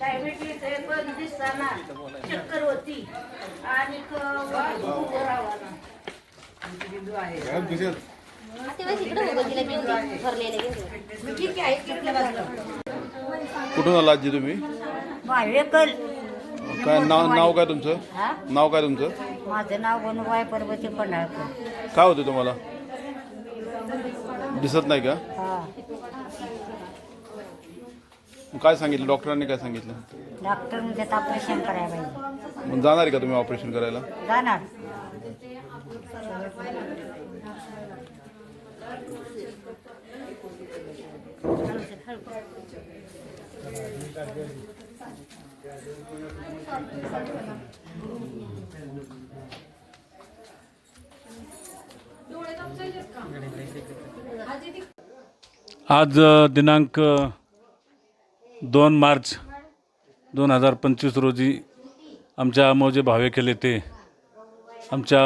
Diabetes आहे पण दिसताना चक्कर होती. आणि ठीक आहे. कुठून आला आजी तुम्ही? काय नाव नाव काय तुमचं? नाव काय तुमचं? माझं नाव गणूबाई पर्वती पन्हाळकर. काय होतं तुम्हाला? दिसत नाही का? हा. काय सांगितलं? डॉक्टरांनी काय सांगितलं? डॉक्टर म्हणतात ऑपरेशन करायला पाहिजे. मग जाणार आहे का तुम्ही ऑपरेशन करायला? जाणार. आज दिनांक दोन मार्च दोन हजार पंचवीस रोजी आमच्या अमोजे भावेखेल येथे आमच्या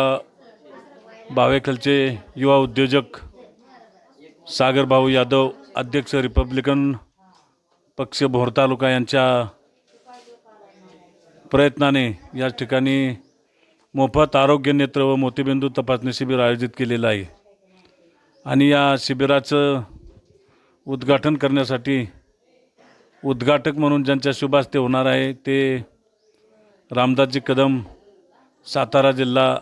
भावेखेलचे युवा उद्योजक सागरभाऊ यादव अध्यक्ष रिपब्लिकन पक्ष भोर तालुका यांच्या प्रयत्नाने या ठिकाणी मोफत आरोग्य नेत्र व मोतीबिंदू तपासणी शिबिर आयोजित केलेलं आहे. आणि या शिबिराचं उद्घाटन करण्यासाठी उद्घाटक म्हणून ज्यांच्या शुभास ते होणार आहे ते रामदासजी कदम सातारा जिल्हा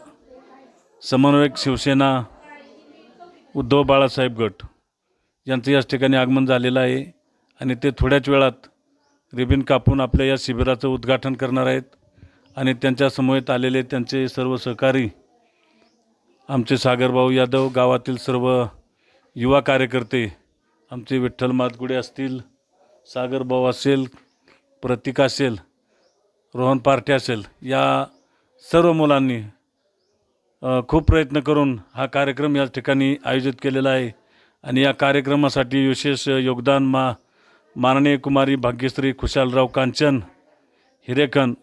समन्वयक शिवसेना उद्धव बाळासाहेब गट यांचं याच ठिकाणी आगमन झालेलं आहे आणि ते थोड्याच वेळात रिबिन कापून आपल्या या शिबिराचं उद्घाटन करणार आहेत आणि त्यांच्या समवेत आलेले त्यांचे सर्व सहकारी आमचे सागरभाऊ यादव गावातील सर्व युवा कार्यकर्ते आमचे विठ्ठल मातगुडे असतील सागरभाऊ असेल प्रतीक असेल रोहन पार्टे असेल या सर्व मुलांनी खूप प्रयत्न करून हा कार्यक्रम या ठिकाणी आयोजित केलेला आहे. आणि या कार्यक्रमासाठी विशेष योगदान मा माननीय कुमारी Bhagyashri Khushalrao Kanchan Hirekhan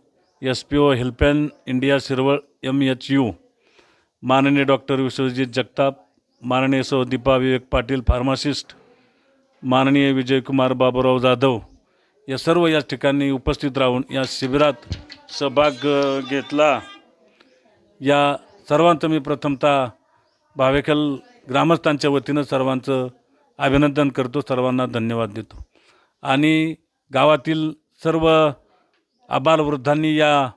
S P O हेल्पॅन India Shirwal M H U माननीय डॉक्टर विश्वजित जगताप माननीय सौ दीपा विवेक पाटील फार्मासिस्ट माननीय विजयकुमार बाबूराव जाधव या सर्व या ठिकाणी उपस्थित राहून या शिबिरात सहभाग घेतला. या सर्वांचं मी प्रथमतः भावेखल ग्रामस्थांच्या वतीनं सर्वांचं अभिनंदन करतो सर्वांना धन्यवाद देतो. आणि गावातील सर्व आबालवृद्धांनी या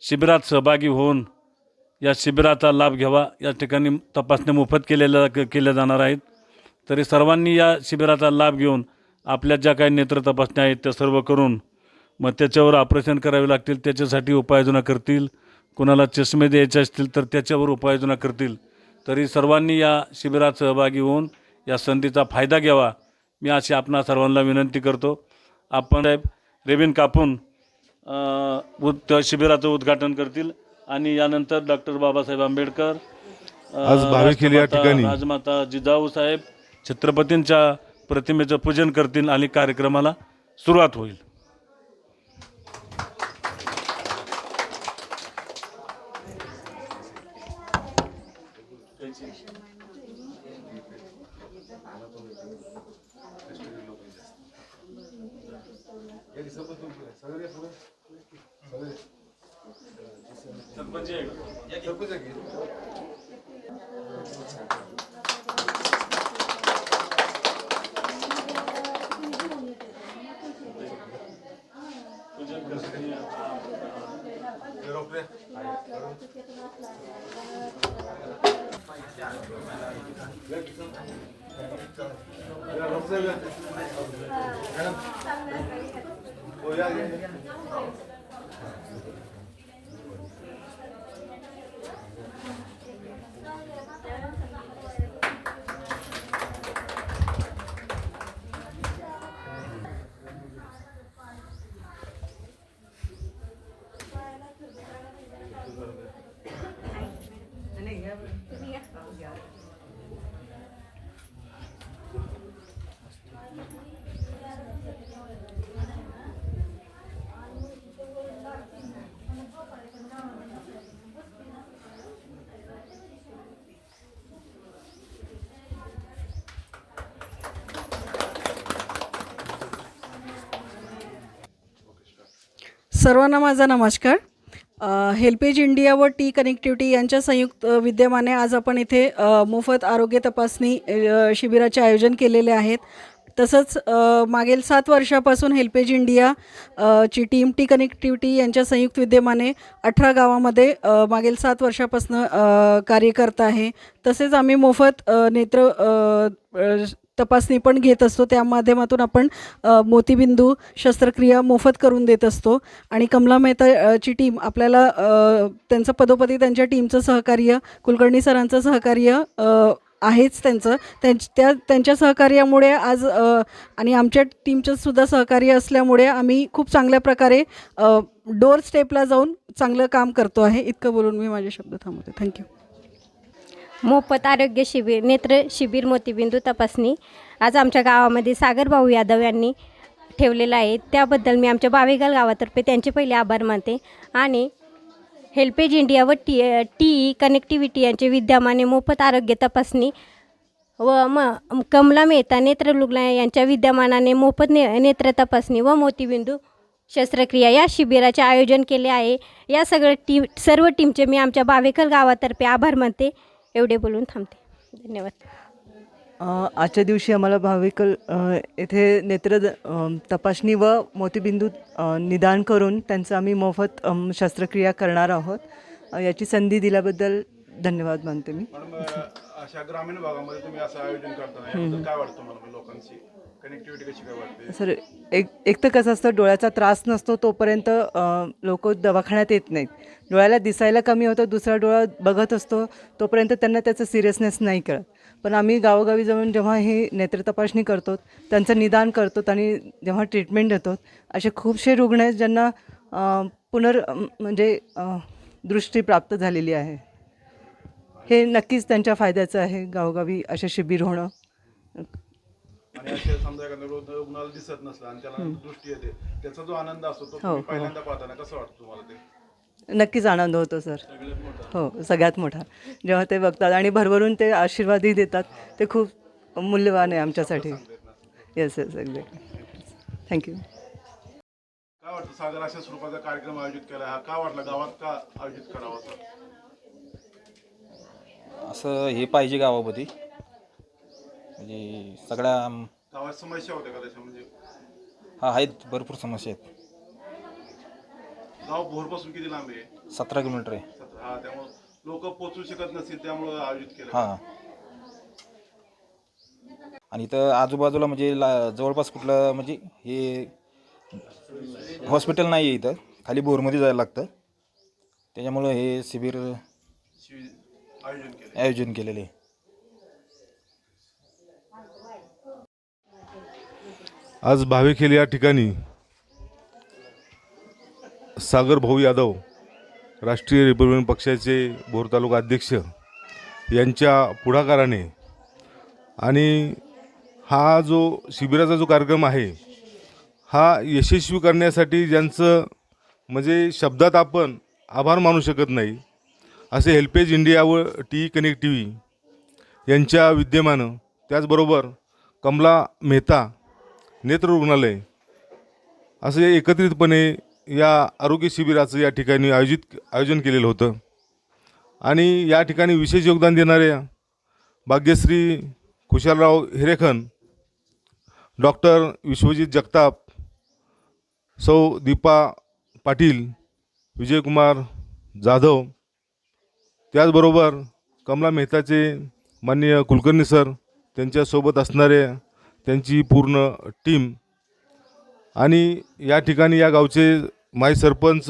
शिबिरात सहभागी होऊन या शिबिराचा लाभ घ्यावा. या ठिकाणी तपासण्या मोफत केलेल्या केल्या जाणार आहेत. तरी सर्वांनी या शिबिराचा लाभ घेऊन आपल्या ज्या काही नेत्र तपासण्या आहेत त्या सर्व करून मग त्याच्यावर ऑपरेशन करावे लागतील. त्याच्यासाठी उपाययोजना करतील. कोणाला चष्मे द्यायचे असतील तर त्याच्यावर उपाययोजना करतील. तरी सर्वांनी या शिबिरात सहभागी होऊन या संधीचा फायदा घ्यावा. मी अशी आपणा सर्वांना विनंती करतो. आपण रेबिन कापून उद त्या शिबिराचं उद्घाटन करतील. आणि यानंतर डॉक्टर बाबासाहेब आंबेडकर आज भाविक या ठिकाणी. राजमाता जिजाऊ साहेब छत्रपतींच्या प्रतिमेचं पूजन करतील आणि कार्यक्रमाला सुरुवात होईल Topacıya Topacıya Ya Ramazan ya. Ya. O ya. सर्वांना माझा नमस्कार. हेल्पेज इंडिया व टी कनेक्टिव्हिटी यांच्या संयुक्त विद्यमाने आज आपण इथे मोफत आरोग्य तपासणी शिबिराचे आयोजन केलेले आहेत. तसंच मागील सात वर्षापासून हेल्पेज इंडिया ची टीम टी कनेक्टिव्हिटी यांच्या संयुक्त विद्यमाने अठरा गावामध्ये मागील सात वर्षापासून कार्य करत आहे. तसेच आम्ही मोफत नेत्र तपासणी पण घेत असतो. त्या माध्यमातून आपण मोतीबिंदू शस्त्रक्रिया मोफत करून देत असतो. आणि कमला मेहता ची टीम आपल्याला त्यांचं पदोपदी त्यांच्या टीमचं सहकार्य कुलकर्णी सरांचं सहकार्य आहेच त्यांचं. त्यांच त्या त्यांच्या सहकार्यामुळे आज आणि आमच्या टीमचं सुद्धा सहकार्य असल्यामुळे आम्ही खूप चांगल्या प्रकारे डोर स्टेपला जाऊन चांगलं काम करतो आहे. इतकं बोलून मी माझे शब्द थांबवते. थँक्यू. मोफत आरोग्य शिबिर नेत्र शिबिर मोतीबिंदू तपासणी. आज आमच्या गावामध्ये सागर भाऊ यादव यांनी ठेवलेलं आहे. त्याबद्दल मी आमच्या बावेगाल गावातर्फे त्यांचे पहिले आभार मानते. आणि हेल्पेज इंडिया व टी टी ई कनेक्टिव्हिटी यांचे विद्यमाने मोफत आरोग्य तपासणी व म कमला मेहता नेत्र रुग्णालय यांच्या विद्यमानाने मोफत ने नेत्र तपासणी व मोतीबिंदू शस्त्रक्रिया या शिबिराचे आयोजन केले आहे. या सगळ्या टीम सर्व टीमचे मी आमच्या बावेकल गावातर्फे आभार मानते. एवढे बोलून थांबते. धन्यवाद. अ, आजच्या दिवशी आम्हाला भाविकल येथे नेत्र तपासणी व मोतीबिंदू निदान करून त्यांचं आम्ही मोफत शस्त्रक्रिया करणार आहोत. याची संधी दिल्याबद्दल धन्यवाद मानते मी. अशा ग्रामीण भागामध्ये तुम्ही असं आयोजन करताना काय वाटतं मला लोकांची कनेक्टिव्हिटी कशी काय वाटते सर एक एक तर कसं असतं डोळ्याचा त्रास नसतो तोपर्यंत लोक दवाखान्यात येत नाहीत. डोळ्याला दिसायला कमी होतं दुसरा डोळा बघत असतो तोपर्यंत त्यांना त्याचं सिरियसनेस नाही कळत. पण आम्ही गावोगावी जाऊन जेव्हा हे नेत्र तपासणी करतो त्यांचं निदान करतो आणि जेव्हा ट्रीटमेंट देतो असे खूपसे रुग्ण आहेत ज्यांना पुनर् म्हणजे दृष्टी प्राप्त झालेली आहे. हे नक्कीच त्यांच्या फायद्याचं आहे गावोगावी असे शिबिर होणं. आणि असे समजा एखाद्या रुग्ण- रुग्णाला दिसत नसलं आणि त्याला दृष्टी येते त्याचा जो आनंद असतो तो हो, तुम्ही हो. पहिल्यांदा पाहताना कसं वाटतं तुम्हाला ते? नक्कीच आनंद होतो सर. हो सगळ्यात मोठा. जेव्हा ते बघतात आणि भरभरून ते आशीर्वादही देतात ते खूप मूल्यवान आहे आमच्यासाठी. येस येस एक्झॅक्टली थँक्यू काय वाटतं सागर अशा स्वरूपाचा कार्यक्रम आयोजित केला हा का वाटला? गावात का आयोजित करावा असं असं हे पाहिजे गावामध्ये. म्हणजे सगळ्या गावात समस्या होत्या का त्याच्या म्हणजे? हा आहेत भरपूर समस्या आहेत. गाव भोरपासून किती लांब आहे? सतरा किलोमीटर आहे. सतरा हा त्यामुळे लोक पोचू शकत नसतील त्यामुळं आयोजित केलं. हां. आणि इथं आजूबाजूला म्हणजे ला जवळपास कुठलं म्हणजे हे हॉस्पिटल नाही आहे इथं. खाली बोरमध्ये जायला लागतं. त्याच्यामुळं हे शिबिर शिबिर आयोजन केलं आयोजन केलेले आहे. आज भावेखेल या ठिकाणी सागर भाऊ यादव राष्ट्रीय रिपब्लिकन पक्षाचे भोर तालुका अध्यक्ष यांच्या पुढाकाराने आणि हा जो शिबिराचा जो कार्यक्रम आहे हा यशस्वी करण्यासाठी ज्यांचं म्हणजे शब्दात आपण आभार मानू शकत नाही असे हेल्पेज इंडिया व टी कनेक्टिव्ही यांच्या विद्यमानं त्याचबरोबर कमला मेहता नेत्र रुग्णालय असे एकत्रितपणे या आरोग्य शिबिराचं या ठिकाणी आयोजित आयोजन केलेलं होतं. आणि या ठिकाणी विशेष योगदान देणाऱ्या भाग्यश्री खुशालराव हिरेखन डॉक्टर विश्वजित जगताप सौ दीपा पाटील विजयकुमार जाधव त्याचबरोबर कमला मेहताचे माननीय कुलकर्णी सर त्यांच्यासोबत असणारे त्यांची पूर्ण टीम. आणि या ठिकाणी या गावचे माय सरपंच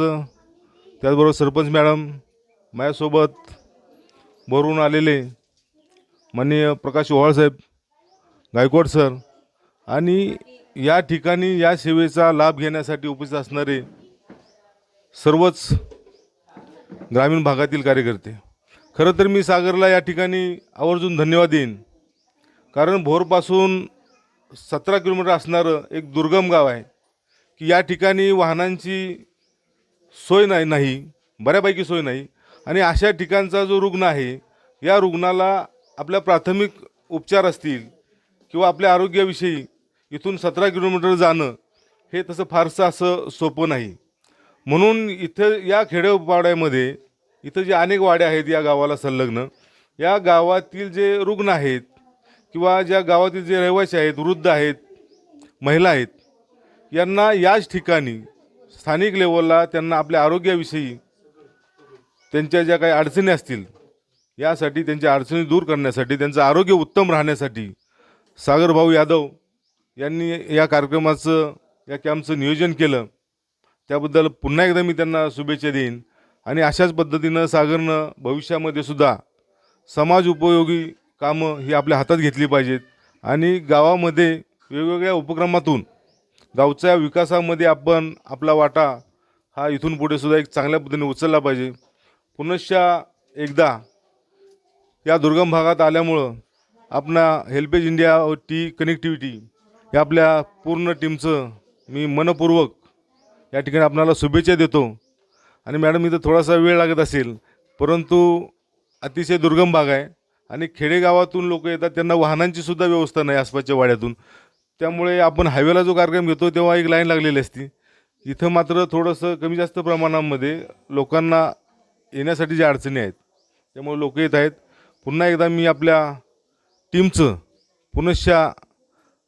त्याचबरोबर सरपंच मॅडम माझ्यासोबत भरून आलेले माननीय प्रकाश ओहाळसाहेब गायकवाड सर आणि या ठिकाणी या सेवेचा लाभ घेण्यासाठी उपस्थित असणारे सर्वच ग्रामीण भागातील कार्यकर्ते. खरं तर मी सागरला या ठिकाणी आवर्जून धन्यवाद देईन. कारण भोरपासून सतरा किलोमीटर असणारं एक दुर्गम गाव आहे की या ठिकाणी वाहनांची सोय नाही नाही बऱ्यापैकी सोय नाही. आणि अशा ठिकाणचा जो रुग्ण आहे या रुग्णाला आपल्या प्राथमिक उपचार असतील किंवा आपल्या आरोग्याविषयी इथून सतरा किलोमीटर जाणं हे तसं फारसं असं सोपं नाही. म्हणून इथं या खेडेपाड्यामध्ये इथं जे अनेक वाड्या आहेत या गावाला संलग्न या गावातील जे रुग्ण आहेत किंवा ज्या गावातील जे रहिवासी आहेत वृद्ध आहेत महिला आहेत यांना याच ठिकाणी स्थानिक लेवलला त्यांना आपल्या आरोग्याविषयी त्यांच्या ज्या काही अडचणी असतील यासाठी त्यांच्या अडचणी दूर करण्यासाठी त्यांचं आरोग्य उत्तम राहण्यासाठी सागरभाऊ यादव यांनी या कार्यक्रमाचं या कॅम्पचं नियोजन केलं. त्याबद्दल पुन्हा एकदा मी त्यांना शुभेच्छा देईन. आणि अशाच पद्धतीनं सागरनं भविष्यामध्ये सुद्धा समाज उपयोगी कामं ही आपल्या हातात घेतली पाहिजेत. आणि गावामध्ये वेगवेगळ्या उपक्रमातून गावच्या विकासामध्ये आपण आपला वाटा हा इथून पुढे सुद्धा एक चांगल्या पद्धतीने उचलला पाहिजे. पुनश्च एकदा या दुर्गम भागात आल्यामुळं आपणा हेल्पेज इंडिया व टी कनेक्टिव्हिटी या आपल्या पूर्ण टीमचं मी मनपूर्वक या ठिकाणी आपणाला शुभेच्छा देतो. आणि मॅडम इथं थोडासा वेळ लागत असेल परंतु अतिशय दुर्गम भाग आहे. आणि खेडेगावातून लोक येतात त्यांना वाहनांची सुद्धा व्यवस्था नाही आसपासच्या वाड्यातून. त्यामुळे आपण हायवेला जो कार्यक्रम घेतो तेव्हा एक लाईन लागलेली असती. इथं मात्र थोडंसं कमी जास्त प्रमाणामध्ये लोकांना येण्यासाठी ज्या अडचणी आहेत त्यामुळे लोक येत आहेत. पुन्हा एकदा मी आपल्या टीमचं पुनश्च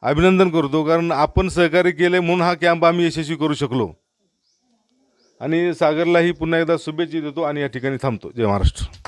अभिनंदन करतो कारण आपण सहकार्य केले म्हणून हा कॅम्प आम्ही यशस्वी करू शकलो. आणि सागरलाही पुन्हा एकदा शुभेच्छा देतो आणि या ठिकाणी थांबतो. जय महाराष्ट्र.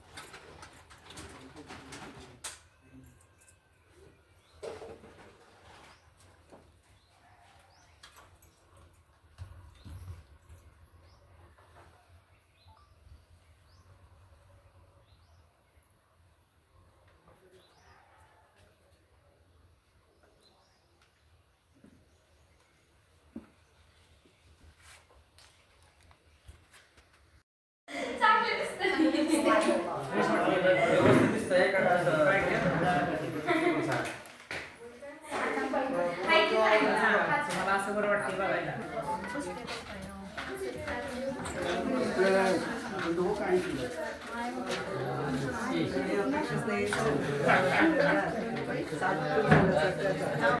Так.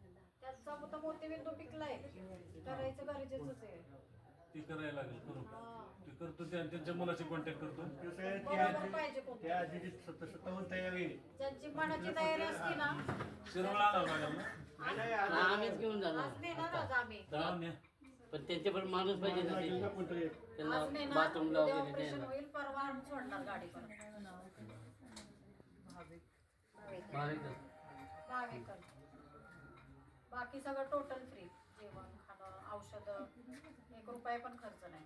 त्याचा आता मोतीबिंदू पिकलाय. करायचं गरजेचंच आहे. ती करायला लागेल करू ती करतो त्या त्यांच्या मुलाशी कॉन्टॅक्ट करतो. बरोबर पाहिजे कोणतं. ज्यांची मनाची तयारी असते ना. शिरोळा आला मॅडम ना? आम्हीच घेऊन जाणार. नेणार आज आम्ही. जाऊन. पण त्यांचे पण माणूस पाहिजे ना. त्यांना आज नेणार बाथरूमला उद्या वगैरे ऑपरेशन द्यायला होईल परवा आणून सोडणार गाडी पण भाविक. भावेकर बाकी सगळं टोटल फ्री जेवण खाणं औषधं एक रुपया पण खर्च नाही.